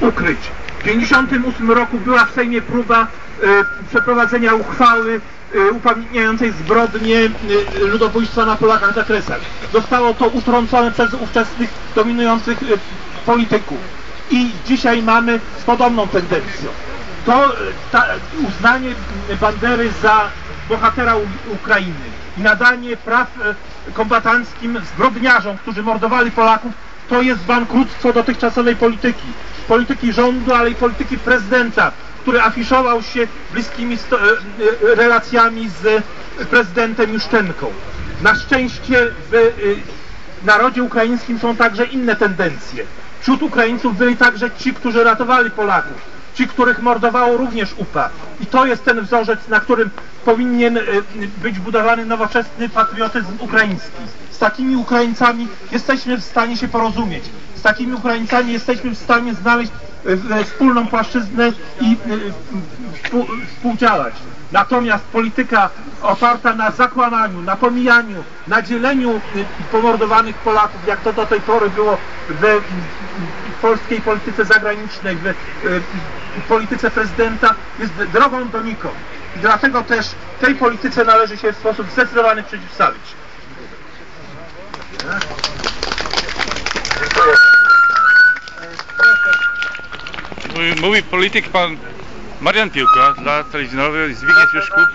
ukryć. W 1958 roku była w Sejmie próba e, przeprowadzenia uchwały e, upamiętniającej zbrodnie e, ludobójstwa na Polakach za Kresach. Zostało to utrącone przez ówczesnych dominujących polityków. I dzisiaj mamy z podobną tendencją. To ta, uznanie Bandery za bohatera U- Ukrainy i nadanie praw kombatanckim zbrodniarzom, którzy mordowali Polaków, to jest bankructwo dotychczasowej polityki. Polityki rządu, ale i polityki prezydenta, który afiszował się bliskimi e, e, relacjami z prezydentem Juszczenką. Na szczęście w e, narodzie ukraińskim są także inne tendencje. Wśród Ukraińców byli także ci, którzy ratowali Polaków ci, których mordowało również UPA. I to jest ten wzorzec, na którym powinien e, być budowany nowoczesny patriotyzm ukraiński. Z takimi Ukraińcami jesteśmy w stanie się porozumieć. Z takimi Ukraińcami jesteśmy w stanie znaleźć wspólną płaszczyznę i e, współ- współdziałać. Natomiast polityka oparta na zakłamaniu, na pomijaniu, na dzieleniu y, pomordowanych Polaków, jak to do tej pory było w, polskiej polityce zagranicznej, w, w polityce prezydenta, jest drogą donikąd. I dlatego też tej polityce należy się w sposób zdecydowany przeciwstawić. Mówi, polityk pan Marian Piłka dla telewizyjnowy Zbigniew Juszków.